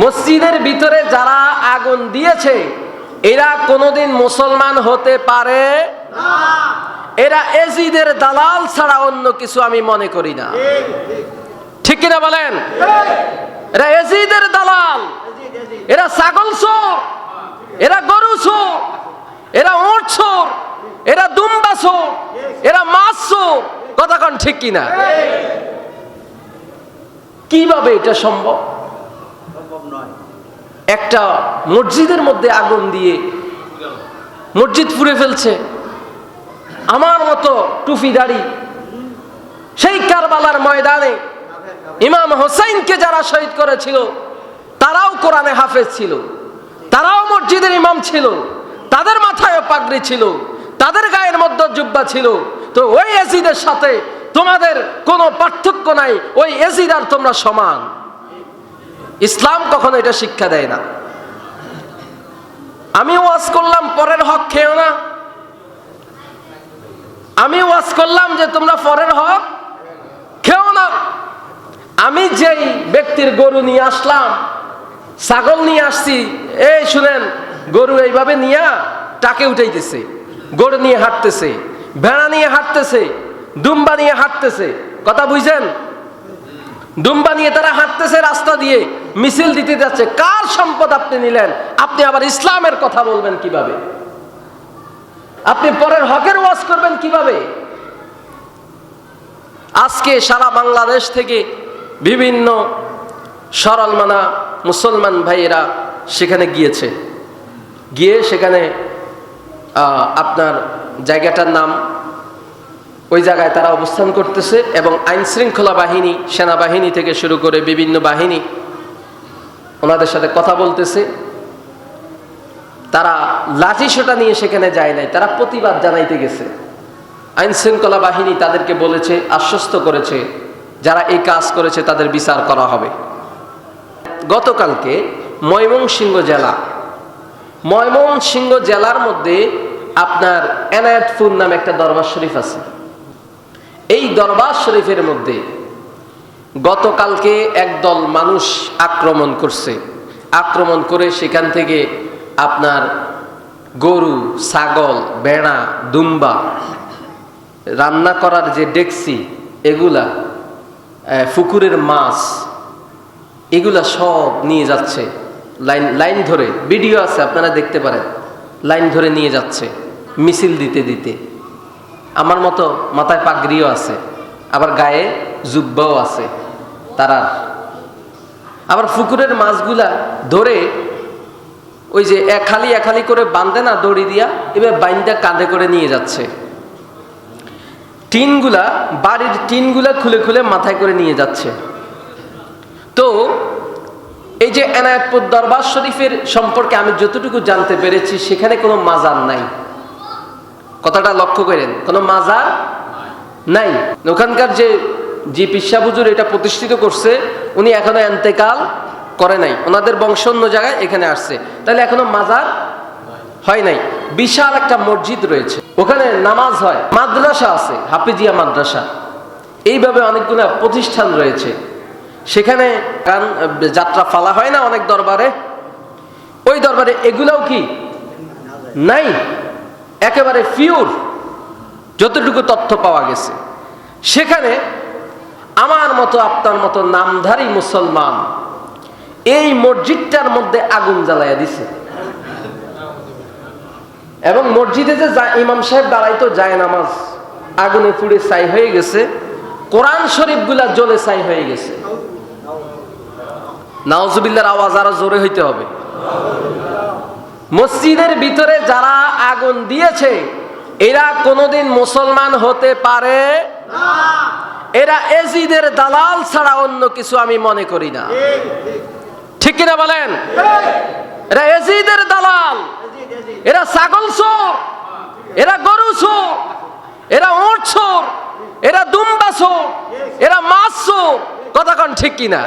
মসজিদের ভিতরে যারা আগুন দিয়েছে, এরা কোনোদিন মুসলমান হতে পারে এরা এজিদের দালাল ছাড়া অন্য কিছু আমি মনে করি না। ঠিক কিনা বলেন? এরা এজিদের দালাল। এরা ছাগল চোর। এরা গরু চোর। এরা ওট চোর। এরা দুম্বা চোর। এরা মাছ চোর। কথা কন ঠিক কিনা? কীভাবে এটা সম্ভব? একটা মসজিদের মধ্যে আগুন দিয়ে মসজিদ পুড়ে ফেলছে। আমার মতো টুপি দাড়ি সেই কারবালার ময়দানে ইমাম হোসাইনকে যারা শহীদ করেছিল, তারাও কোরআনে হাফেজ ছিল, তারাও মসজিদের ইমাম ছিল, তাদের মাথায় পাগড়ি ছিল, তাদের গায়ের মধ্যে জুব্বা ছিল। তো ওই এজিদের সাথে তোমাদের কোনো পার্থক্য নাই, ওই এজিদ আর তোমরা সমান। ইসলাম কখনো এটা শিক্ষা দেয় না। আমি ওয়াজ করলাম, পরের হক খেও না। আমি ওয়াজ করলাম যে তোমরা পরের হক খেও না। আমি যেই ব্যক্তির গরু নিয়ে আসলাম, ছাগল নিয়ে আসছি, এই শুনেন, গরু এইভাবে নিয়ে টাকে উঠাইতেছে, গরু নিয়ে হাঁটতেছে, ভেড়া নিয়ে হাঁটতেছে, দুম্বা নিয়ে হাঁটতেছে, কথা বুঝছেন দুম্বা নিয়ে তারা হাঁটতেছে রাস্তা দিয়ে, মিছিল দিতে যাচ্ছে। কার সম্পদ আপনি নিলেন? আপনি আবার ইসলামের কথা বলবেন কীভাবে? আপনি পরের হকের ওয়াজ করবেন কীভাবে? আজকে সারা বাংলাদেশ থেকে বিভিন্ন সরল মানা মুসলমান ভাইয়েরা সেখানে গিয়েছে। গিয়ে সেখানে আপনার জায়গাটার নাম ওই জায়গায় তারা অবস্থান করতেছে এবং আইন শৃঙ্খলা বাহিনী, সেনাবাহিনী থেকে শুরু করে বিভিন্ন বাহিনী ওনাদের সাথে কথা বলতেছে। তারা লাঠি সোটা নিয়ে সেখানে যায় নাই, তারা প্রতিবাদ জানাইতে গেছে। আইন শৃঙ্খলা বাহিনী তাদেরকে বলেছে, আশ্বস্ত করেছে, যারা এই কাজ করেছে তাদের বিচার করা হবে। গতকালকে ময়মনসিংহ জেলা, ময়মনসিংহ জেলার মধ্যে আপনার এনায়েতপুর নামে একটা দরবার শরীফ আছে। এই দরবার শরীফের মধ্যে গতকালকে একদল মানুষ আক্রমণ করছে। আক্রমণ করে সেখান থেকে আপনার গরু, ছাগল, বেড়া, দুম্বা রান্না করার যে ডেকসি এগুলা পুকুরের মাছ, এগুলা সব নিয়ে যাচ্ছে। লাইন লাইন ধরে, ভিডিও আছে, আপনারা দেখতে পারেন। লাইন ধরে নিয়ে যাচ্ছে, মিছিল দিতে দিতে। আমার মতো মাথায় পাগড়িও আছে, আবার গায়ে জুব্বাও আছে, তারার। আবার পুকুরের মাছগুলা ধরে ওই যে এক খালি এক করে বাঁধে না দড়ি দিয়া, এবার বাইন্দা কাঁধে করে নিয়ে যাচ্ছে। টিনগুলা, বাড়ির টিনগুলা খুলে খুলে মাথায় করে নিয়ে যাচ্ছে। তো এই যে এনায়তপুর দরবার শরীফের সম্পর্কে আমি যতটুকু জানতে পেরেছি, সেখানে কোনো মাজার নাই। কথাটা লক্ষ্য করেন, কোনো মাজার নাই। ওখানকার যে জি পিসা হুজুর এটা প্রতিষ্ঠিত করছে, উনি এখনও এন্তেকাল করে নাই। ওনাদের বংশ অন্য জায়গায় এখানে আসছে। তাহলে এখনও মাজার হয় নাই। বিশাল একটা মসজিদ রয়েছে। ওখানে নামাজ হয়। মাদ্রাসা আছে, হাফিজিয়া মাদ্রাসা। এইভাবে অনেকগুলো প্রতিষ্ঠান রয়েছে। সেখানে গান, যাত্রা ফালা হয় না অনেক দরবারে? ওই দরবারে এগুলাও কি? নাই। একেবারে পিওর যতটুকু তথ্য পাওয়া গেছে। সেখানে আমার মতো, আপনার মতো নামধারী মুসলমান এই মসজিদটার মধ্যে আগুন জ্বালাইয়া দিছে। এবং মসজিদে যে ইমাম সাহেব দাঁড়াইতো, যায় নামাজ, আগুনে পুড়ে ছাই হয়ে গেছে। কোরআন শরীফগুলা জ্বলে ছাই হয়ে গেছে। নাওজুবিল্লার আওয়াজ আরও জোরে হইতে হবে। মসজিদের ভিতরে যারা আগুন দিয়েছে, এরা কোনোদিন মুসলমান হতে পারে এরা এজিদের দালাল ছাড়া অন্য কিছু আমি মনে করি না। ঠিক কিনা বলেন? এরা এজিদের দালাল। এরা ছাগল চোর। এরা গরু চোর। এরা ওট চোর। এরা দুম্বা চোর। এরা মাছ চোর। কথা কন ঠিক কিনা?